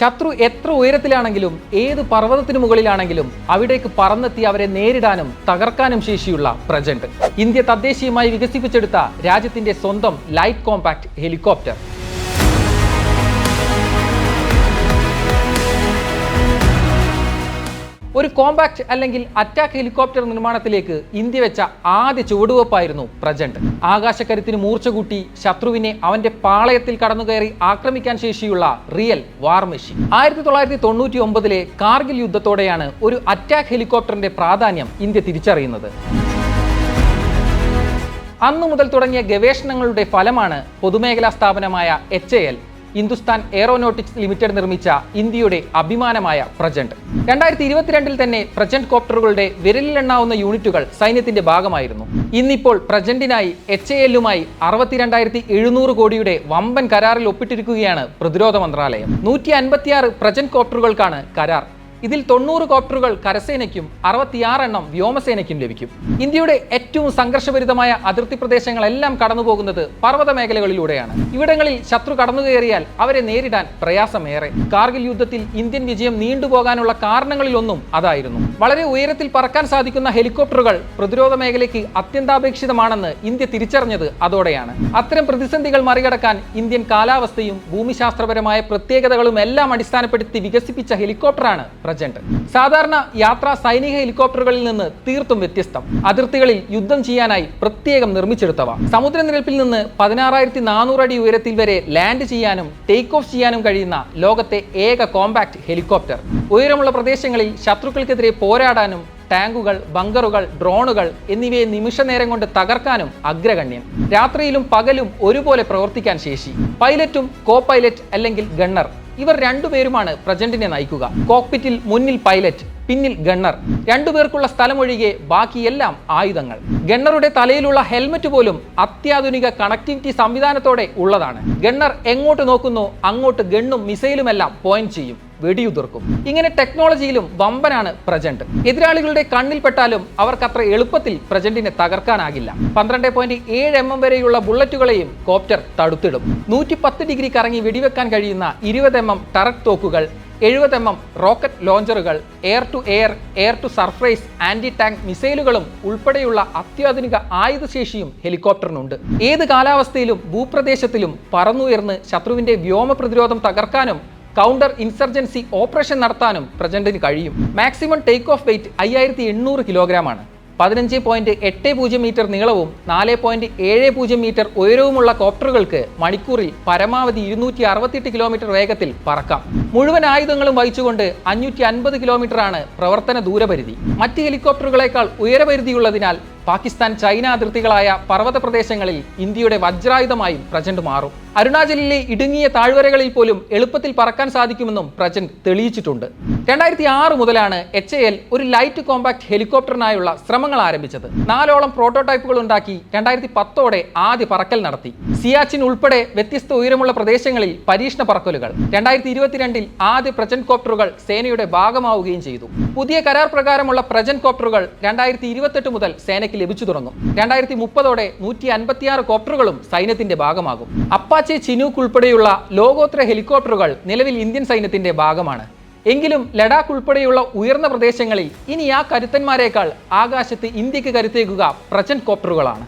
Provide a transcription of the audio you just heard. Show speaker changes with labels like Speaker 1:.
Speaker 1: ശത്രു എത്ര ഉയരത്തിലാണെങ്കിലും ഏത് പർവ്വതത്തിനു മുകളിലാണെങ്കിലും അവിടേക്ക് പറന്നെത്തി അവരെ നേരിടാനും തകർക്കാനും ശേഷിയുള്ള പ്രജന്റ് ഇന്ത്യ തദ്ദേശീയമായി വികസിപ്പിച്ചെടുത്ത രാജ്യത്തിന്റെ സ്വന്തം ലൈറ്റ് കോമ്പാക്ട് ഹെലികോപ്റ്റർ ഒരു കോമ്പാക്ട് അല്ലെങ്കിൽ അറ്റാക്ക് ഹെലികോപ്റ്റർ നിർമ്മാണത്തിലേക്ക് ഇന്ത്യ വെച്ച ആദ്യ ചുവടുവെപ്പായിരുന്നു പ്രജണ്ട് ആകാശക്കരുത്തിന് മൂർച്ച കൂട്ടി ശത്രുവിനെ അവന്റെ പാളയത്തിൽ കടന്നുകയറി ആക്രമിക്കാൻ ശേഷിയുള്ള റിയൽ വാർ മെഷീൻ ആയിരത്തി തൊള്ളായിരത്തി തൊണ്ണൂറ്റി ഒമ്പതിലെ കാർഗിൽ യുദ്ധത്തോടെയാണ് ഒരു അറ്റാക്ക് ഹെലികോപ്റ്ററിന്റെ പ്രാധാന്യം ഇന്ത്യ തിരിച്ചറിയുന്നത് അന്നു മുതൽ തുടങ്ങിയ ഗവേഷണങ്ങളുടെ ഫലമാണ് പൊതുമേഖലാ സ്ഥാപനമായ H L Hindustan Aeronautics Limited നിർമ്മിച്ച ഇന്ത്യയുടെ അഭിമാനമായ പ്രജന്റ് രണ്ടായിരത്തി ഇരുപത്തിരണ്ടിൽ തന്നെ പ്രജന്റ് കോപ്റ്ററുകളുടെ വിരലിലെണ്ണാവുന്ന യൂണിറ്റുകൾ സൈന്യത്തിന്റെ ഭാഗമായിരുന്നു ഇന്നിപ്പോൾ പ്രജന്റിനായി എച്ച് എ എല്ലുമായി അറുപത്തിരണ്ടായിരത്തി എഴുന്നൂറ് കോടിയുടെ വമ്പൻ കരാറിൽ ഒപ്പിട്ടിരിക്കുകയാണ് പ്രതിരോധ മന്ത്രാലയം നൂറ്റി അൻപത്തിയാറ് പ്രജന്റ് കോപ്റ്ററുകൾക്കാണ് കരാർ ഇതിൽ തൊണ്ണൂറ് കോപ്റ്ററുകൾ കരസേനയ്ക്കും അറുപത്തിയാറെണ്ണം വ്യോമസേനയ്ക്കും ലഭിക്കും ഇന്ത്യയുടെ ഏറ്റവും സംഘർഷഭരിതമായ അതിർത്തി പ്രദേശങ്ങളെല്ലാം കടന്നുപോകുന്നത് പർവ്വത മേഖലകളിലൂടെയാണ് ഇവിടങ്ങളിൽ ശത്രു കടന്നുകയറിയാൽ അവരെ നേരിടാൻ പ്രയാസമേറെ കാർഗിൽ യുദ്ധത്തിൽ ഇന്ത്യൻ വിജയം നീണ്ടുപോകാനുള്ള കാരണങ്ങളിലൊന്നും അതായിരുന്നു വളരെ ഉയരത്തിൽ പറക്കാൻ സാധിക്കുന്ന ഹെലികോപ്റ്ററുകൾ പ്രതിരോധ മേഖലയ്ക്ക് അത്യന്താപേക്ഷിതമാണെന്ന് ഇന്ത്യ തിരിച്ചറിഞ്ഞത് അതോടെയാണ് അത്തരം പ്രതിസന്ധികൾ മറികടക്കാൻ ഇന്ത്യൻ കാലാവസ്ഥയും ഭൂമിശാസ്ത്രപരമായ പ്രത്യേകതകളും എല്ലാം അടിസ്ഥാനപ്പെടുത്തി വികസിപ്പിച്ച ഹെലികോപ്റ്ററാണ് പ്രചണ്ഡ് സാധാരണ യാത്ര സൈനിക ഹെലികോപ്റ്ററുകളിൽ നിന്ന് തീർത്തും വ്യത്യസ്തം അതിർത്തികളിൽ യുദ്ധം ചെയ്യാനായി പ്രത്യേകം നിർമ്മിച്ചെടുത്തവ സമുദ്രനിരപ്പിൽ നിന്ന് പതിനാറായിരത്തി നാനൂറ് അടി ഉയരത്തിൽ വരെ ലാൻഡ് ചെയ്യാനും ടേക്ക് ഓഫ് ചെയ്യാനും കഴിയുന്ന ലോകത്തെ ഏക കോമ്പാക്ട് ഹെലികോപ്റ്റർ ഉയരമുള്ള പ്രദേശങ്ങളിൽ ശത്രുക്കൾക്കെതിരെ പോരാടാനും ടാങ്കുകൾ ബങ്കറുകൾ ഡ്രോണുകൾ എന്നിവയെ നിമിഷ നേരം കൊണ്ട് തകർക്കാനും അഗ്രഗണ്യൻ രാത്രിയിലും പകലും ഒരുപോലെ പ്രവർത്തിക്കാൻ ശേഷി പൈലറ്റും കോ പൈലറ്റ് അല്ലെങ്കിൽ ഗണ്ണർ ഇവർ രണ്ടുപേരുമാണ് പ്രജന്റിനെ നയിക്കുക കോക്പിറ്റിൽ മുന്നിൽ പൈലറ്റ് പിന്നിൽ ഗണ്ണർ രണ്ടുപേർക്കുള്ള സ്ഥലമൊഴികെ ബാക്കിയെല്ലാം ആയുധങ്ങൾ ഗണ്ണറുടെ തലയിലുള്ള ഹെൽമറ്റ് പോലും അത്യാധുനിക കണക്ടിവിറ്റി സംവിധാനത്തോടെ ഉള്ളതാണ് ഗണ്ണർ എങ്ങോട്ട് നോക്കുന്നു അങ്ങോട്ട് ഗണ്ണും മിസൈലുമെല്ലാം പോയിന്റ് ചെയ്യും വെടിയുതിർക്കും ഇങ്ങനെ ടെക്നോളജിയിലും വമ്പനാണ് പ്രജന്റ് എതിരാളികളുടെ കണ്ണിൽപ്പെട്ടാലും അവർക്കത്ര എളുപ്പത്തിൽ പ്രജന്റിനെ തകർക്കാനാകില്ല പന്ത്രണ്ട് പോയിന്റ് ഏഴ് എം എം വരെയുള്ള ബുള്ളറ്റുകളെയും കോപ്റ്റർ തടുത്തിടും നൂറ്റി പത്ത് ഡിഗ്രി കറങ്ങി വെടിവെക്കാൻ കഴിയുന്ന ഇരുപത് എം എം തോക്കുകൾ എഴുപത് എം എം റോക്കറ്റ് ലോഞ്ചറുകൾ air to air air to surface anti tank മിസൈലുകളും ഉൾപ്പെടെയുള്ള അത്യാധുനിക ആയുധശേഷിയും ഹെലികോപ്റ്ററിനുണ്ട് ഏത് കാലാവസ്ഥയിലും ഭൂപ്രദേശത്തിലും പറന്നുയർന്ന് ശത്രുവിന്റെ വ്യോമ പ്രതിരോധം തകർക്കാനും കൗണ്ടർ ഇൻസർജൻസി ഓപ്പറേഷൻ നടത്താനും പ്രജന്റിന് കഴിയും മാക്സിമം ടേക്ക് ഓഫ് വെയിറ്റ് അയ്യായിരത്തി എണ്ണൂറ് കിലോഗ്രാം ആണ് പതിനഞ്ച് പോയിന്റ് എട്ട് പൂജ്യം മീറ്റർ നീളവും നാല് പോയിന്റ് ഏഴ് പൂജ്യം മീറ്റർ ഉയരവുമുള്ള കോപ്റ്ററുകൾക്ക് മണിക്കൂറിൽ പരമാവധി ഇരുന്നൂറ്റി അറുപത്തിയെട്ട് കിലോമീറ്റർ വേഗത്തിൽ പറക്കാം മുഴുവൻ ആയുധങ്ങളും വഹിച്ചുകൊണ്ട് അഞ്ഞൂറ്റി അൻപത് കിലോമീറ്ററാണ് പ്രവർത്തന ദൂരപരിധി മറ്റ് ഹെലികോപ്റ്ററുകളേക്കാൾ ഉയരപരിധിയുള്ളതിനാൽ പാകിസ്ഥാൻ ചൈന അതിർത്തികളായ പർവ്വത പ്രദേശങ്ങളിൽ ഇന്ത്യയുടെ വജ്രായുധമായും പ്രജന്റ് മാറും അരുണാചലിലെ ഇടുങ്ങിയ താഴ്വരകളിൽ പോലും എളുപ്പത്തിൽ പറക്കാൻ സാധിക്കുമെന്നും പ്രജന്റ് തെളിയിച്ചിട്ടുണ്ട് രണ്ടായിരത്തി ആറ് മുതലാണ് എച്ച് എൽ ഒരു ലൈറ്റ് കോമ്പാക്ട് ഹെലികോപ്റ്ററിനായുള്ള ശ്രമങ്ങൾ ആരംഭിച്ചത് നാലോളം പ്രോട്ടോടൈപ്പുകൾ ഉണ്ടാക്കി രണ്ടായിരത്തി പത്തോടെ ആദ്യ പറക്കൽ നടത്തി സിയാച്ചിൻ ഉൾപ്പെടെ വ്യത്യസ്ത ഉയരമുള്ള പ്രദേശങ്ങളിൽ പരീക്ഷണ പറക്കലുകൾ രണ്ടായിരത്തി ഇരുപത്തിരണ്ടിൽ ആദ്യ പ്രജന്റ് കോപ്റ്ററുകൾ സേനയുടെ ഭാഗമാവുകയും ചെയ്തു പുതിയ കരാർ പ്രകാരമുള്ള പ്രജന്റ് കോപ്റ്ററുകൾ രണ്ടായിരത്തി ഇരുപത്തെട്ട് മുതൽ സേനയ്ക്ക് ഇന്ത്യക്ക് ലഭിച്ചു തുടങ്ങും രണ്ടായിരത്തി മുപ്പതോടെ നൂറ്റി അൻപത്തിയാറ് കോപ്റ്ററുകളും സൈന്യത്തിന്റെ ഭാഗമാകും അപ്പാച്ചെ ചിനൂക്ക് ഉൾപ്പെടെയുള്ള ലോകോത്തര ഹെലികോപ്റ്ററുകൾ നിലവിൽ ഇന്ത്യൻ സൈന്യത്തിന്റെ ഭാഗമാണ് എങ്കിലും ലഡാക്ക് ഉൾപ്പെടെയുള്ള ഉയർന്ന പ്രദേശങ്ങളിൽ ഇനി ആ കരുത്തന്മാരെക്കാൾ ആകാശത്ത് ഇന്ത്യക്ക് കരുത്തേക്കുക പ്രജന്റ് കോപ്റ്ററുകളാണ്